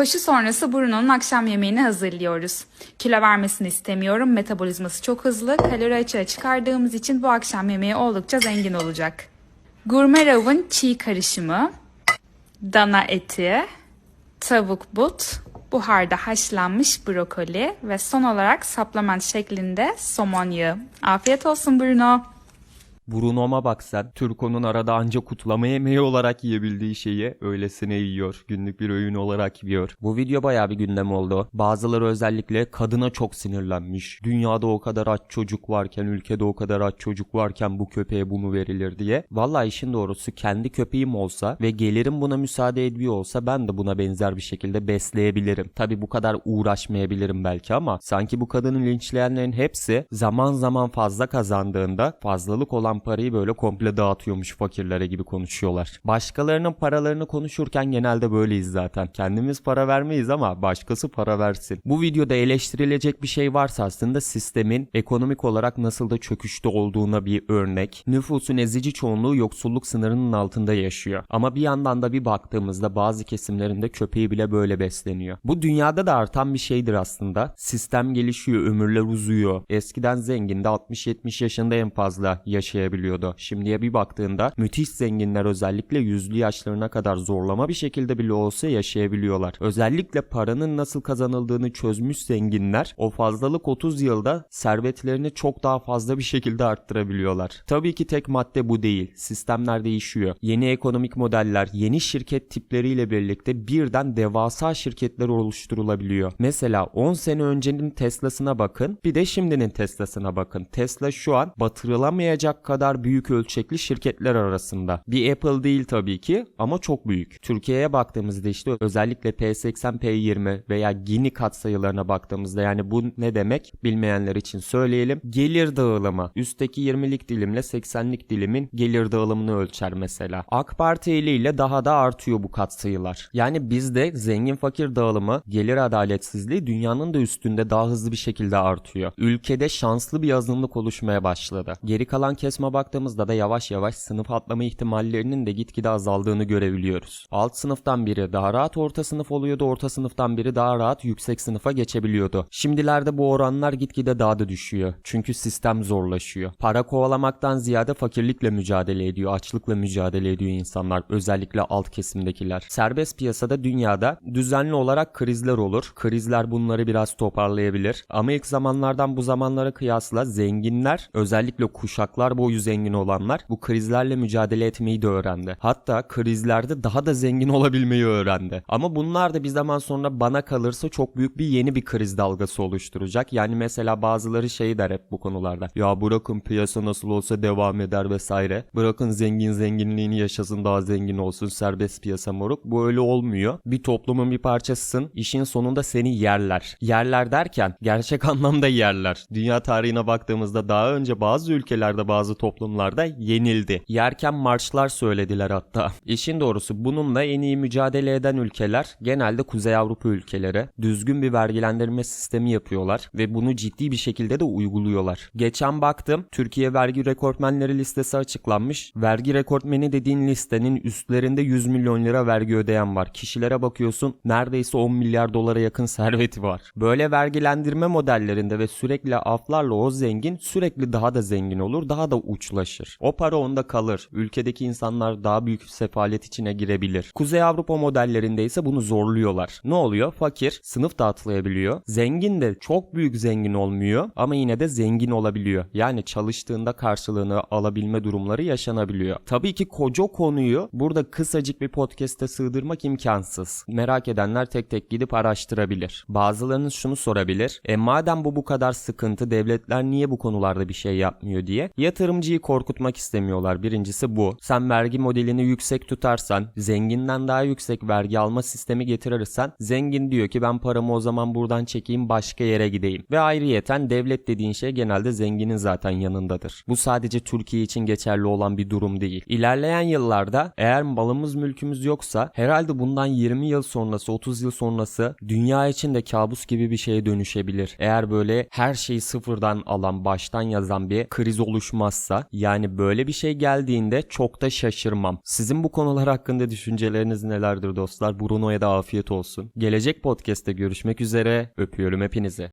Koşu sonrası Bruno'nun akşam yemeğini hazırlıyoruz. Kilo vermesini istemiyorum. Metabolizması çok hızlı. Kalori açığa çıkardığımız için bu akşam yemeği oldukça zengin olacak. Gurme Rav'ın çiğ karışımı, dana eti, tavuk but, buharda haşlanmış brokoli ve son olarak supplement şeklinde somon yağı. Afiyet olsun Bruno. Bruno'ma bak sen. Türko'nun arada anca kutlama yemeği olarak yiyebildiği şeyi öylesine yiyor. Günlük bir öğün olarak yiyor. Bu video bayağı bir gündem oldu. Bazıları özellikle kadına çok sinirlenmiş. Dünyada o kadar aç çocuk varken, ülkede o kadar aç çocuk varken bu köpeğe bunu verilir diye. Vallahi işin doğrusu kendi köpeğim olsa ve gelirim buna müsaade ediyor olsa ben de buna benzer bir şekilde besleyebilirim. Tabi bu kadar uğraşmayabilirim belki ama sanki bu kadını linçleyenlerin hepsi zaman zaman fazla kazandığında fazlalık olan parayı böyle komple dağıtıyormuş fakirlere gibi konuşuyorlar. Başkalarının paralarını konuşurken genelde böyleyiz zaten. Kendimiz para vermeyiz ama başkası para versin. Bu videoda eleştirilecek bir şey varsa aslında sistemin ekonomik olarak nasıl da çöküşte olduğuna bir örnek. Nüfusun ezici çoğunluğu yoksulluk sınırının altında yaşıyor. Ama bir yandan da bir baktığımızda bazı kesimlerinde köpeği bile böyle besleniyor. Bu dünyada da artan bir şeydir aslında. Sistem gelişiyor, ömürler uzuyor. Eskiden zengin de 60-70 yaşında en fazla yaşayabiliyordu. Şimdiye bir baktığında müthiş zenginler özellikle yüzlü yaşlarına kadar zorlama bir şekilde bile olsa yaşayabiliyorlar. Özellikle paranın nasıl kazanıldığını çözmüş zenginler o fazlalık 30 yılda servetlerini çok daha fazla bir şekilde arttırabiliyorlar. Tabii ki tek madde bu değil. Sistemler değişiyor. Yeni ekonomik modeller, yeni şirket tipleriyle birlikte birden devasa şirketler oluşturulabiliyor. Mesela 10 sene öncenin Tesla'sına bakın, bir de şimdinin Tesla'sına bakın. Tesla şu an batırılamayacak kadar büyük ölçekli şirketler arasında. Bir Apple değil tabii ki ama çok büyük. Türkiye'ye baktığımızda işte özellikle P80, P20 veya Gini katsayılarına baktığımızda yani bu ne demek bilmeyenler için söyleyelim. Gelir dağılımı. Üstteki 20'lik dilimle 80'lik dilimin gelir dağılımını ölçer mesela. AK Parti ile daha da artıyor bu katsayılar. Yani bizde zengin fakir dağılımı, gelir adaletsizliği dünyanın da üstünde daha hızlı bir şekilde artıyor. Ülkede şanslı bir azınlık oluşmaya başladı. Geri kalan kesme baktığımızda da yavaş yavaş sınıf atlama ihtimallerinin de gitgide azaldığını görebiliyoruz. Alt sınıftan biri daha rahat orta sınıf oluyordu, orta sınıftan biri daha rahat yüksek sınıfa geçebiliyordu. Şimdilerde bu oranlar gitgide daha da düşüyor. Çünkü sistem zorlaşıyor. Para kovalamaktan ziyade fakirlikle mücadele ediyor, açlıkla mücadele ediyor insanlar, özellikle alt kesimdekiler. Serbest piyasada dünyada düzenli olarak krizler olur. Krizler bunları biraz toparlayabilir. Ama ilk zamanlardan bu zamanlara kıyasla zenginler, özellikle kuşaklar boyu zengin olanlar bu krizlerle mücadele etmeyi de öğrendi. Hatta krizlerde daha da zengin olabilmeyi öğrendi. Ama bunlar da bir zaman sonra bana kalırsa çok büyük bir yeni bir kriz dalgası oluşturacak. Yani mesela bazıları şey der hep bu konularda. Ya bırakın piyasa nasıl olsa devam eder vesaire. Bırakın zengin zenginliğini yaşasın daha zengin olsun serbest piyasa moruk. Bu öyle olmuyor. Bir toplumun bir parçasısın. İşin sonunda seni yerler. Yerler derken gerçek anlamda yerler. Dünya tarihine baktığımızda daha önce bazı ülkelerde bazı toplumlarda yenildi. Yerken marşlar söylediler hatta. İşin doğrusu bununla en iyi mücadele eden ülkeler genelde Kuzey Avrupa ülkeleri. Düzgün bir vergilendirme sistemi yapıyorlar ve bunu ciddi bir şekilde de uyguluyorlar. Geçen baktım Türkiye vergi rekortmenleri listesi açıklanmış. Vergi rekortmeni dediğin listenin üstlerinde 100 milyon lira vergi ödeyen var. Kişilere bakıyorsun neredeyse 10 milyar dolara yakın serveti var. Böyle vergilendirme modellerinde ve sürekli aflarla o zengin sürekli daha da zengin olur, daha da uçlaşır. O para onda kalır. Ülkedeki insanlar daha büyük sefalet içine girebilir. Kuzey Avrupa modellerinde ise bunu zorluyorlar. Ne oluyor? Fakir sınıf da atlayabiliyor. Zengin de çok büyük zengin olmuyor ama yine de zengin olabiliyor. Yani çalıştığında karşılığını alabilme durumları yaşanabiliyor. Tabii ki koca konuyu burada kısacık bir podcast'e sığdırmak imkansız. Merak edenler tek tek gidip araştırabilir. Bazılarınız şunu sorabilir. E madem bu bu kadar sıkıntı devletler niye bu konularda bir şey yapmıyor diye. Yatırımcıyı korkutmak istemiyorlar. Birincisi bu. Sen vergi modelini yüksek tutarsan, zenginden daha yüksek vergi alma sistemi getirirsen, zengin diyor ki ben paramı o zaman buradan çekeyim başka yere gideyim. Ve ayrıyeten devlet dediğin şey genelde zenginin zaten yanındadır. Bu sadece Türkiye için geçerli olan bir durum değil. İlerleyen yıllarda eğer malımız mülkümüz yoksa herhalde bundan 20 yıl sonrası 30 yıl sonrası dünya için de kabus gibi bir şeye dönüşebilir. Eğer böyle her şeyi sıfırdan alan baştan yazan bir kriz oluşmazsa çıkarsa yani böyle bir şey geldiğinde çok da şaşırmam. Sizin bu konular hakkında düşünceleriniz nelerdir dostlar? Bruno'ya da afiyet olsun. Gelecek podcast'te görüşmek üzere. Öpüyorum hepinizi.